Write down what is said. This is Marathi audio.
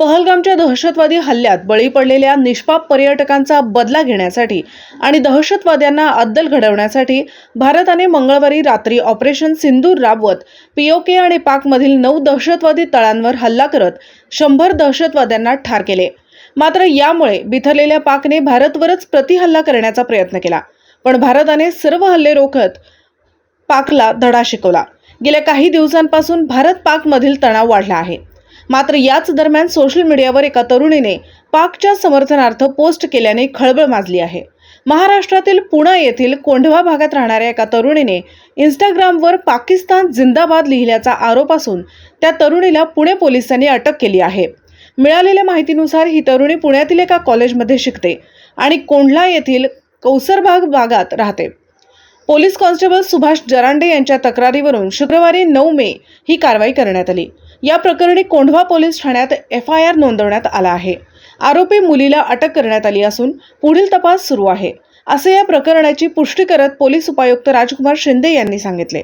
पहलगामच्या दहशतवादी हल्ल्यात बळी पडलेल्या निष्पाप पर्यटकांचा बदला घेण्यासाठी आणि दहशतवाद्यांना अद्दल घडवण्यासाठी भारताने मंगळवारी रात्री ऑपरेशन सिंदूर राबवत पीओके आणि पाकमधील नऊ दहशतवादी तळांवर हल्ला करत शंभर दहशतवाद्यांना ठार केले. मात्र यामुळे बिथरलेल्या पाकने भारतवरच प्रतिहल्ला करण्याचा प्रयत्न केला. पण भारताने सर्व हल्ले रोखत पाकला धडा शिकवला. गेल्या काही दिवसांपासून भारत पाकमधील तणाव वाढला आहे. मात्र याच दरम्यान सोशल मीडियावर एका तरुणीने पाकच्या समर्थनार्थ पोस्ट केल्याने खळबळ माजली आहे. महाराष्ट्रातील पुणे येथील कोंढवा भागात राहणाऱ्या एका तरुणीने इंस्टाग्रामवर पाकिस्तान जिंदाबाद लिहिल्याचा आरोप असून त्या तरुणीला पुणे पोलिसांनी अटक केली आहे. मिळालेल्या माहितीनुसार ही तरुणी पुण्यातील एका कॉलेजमध्ये शिकते आणि कोंढला येथील कौसरबाग भागात राहते. पोलीस कॉन्स्टेबल सुभाष जरांडे यांच्या तक्रारीवरून शुक्रवारी नऊ मे ही कारवाई करण्यात आली. या प्रकरणी कोंढवा पोलीस ठाण्यात एफ आय आर नोंदवण्यात आला आहे. आरोपी मुलीला अटक करण्यात आली असून पुढील तपास सुरू आहे. असे या प्रकरणाची पुष्टी करत पोलीस उपायुक्त राजकुमार शिंदे यांनी सांगितले.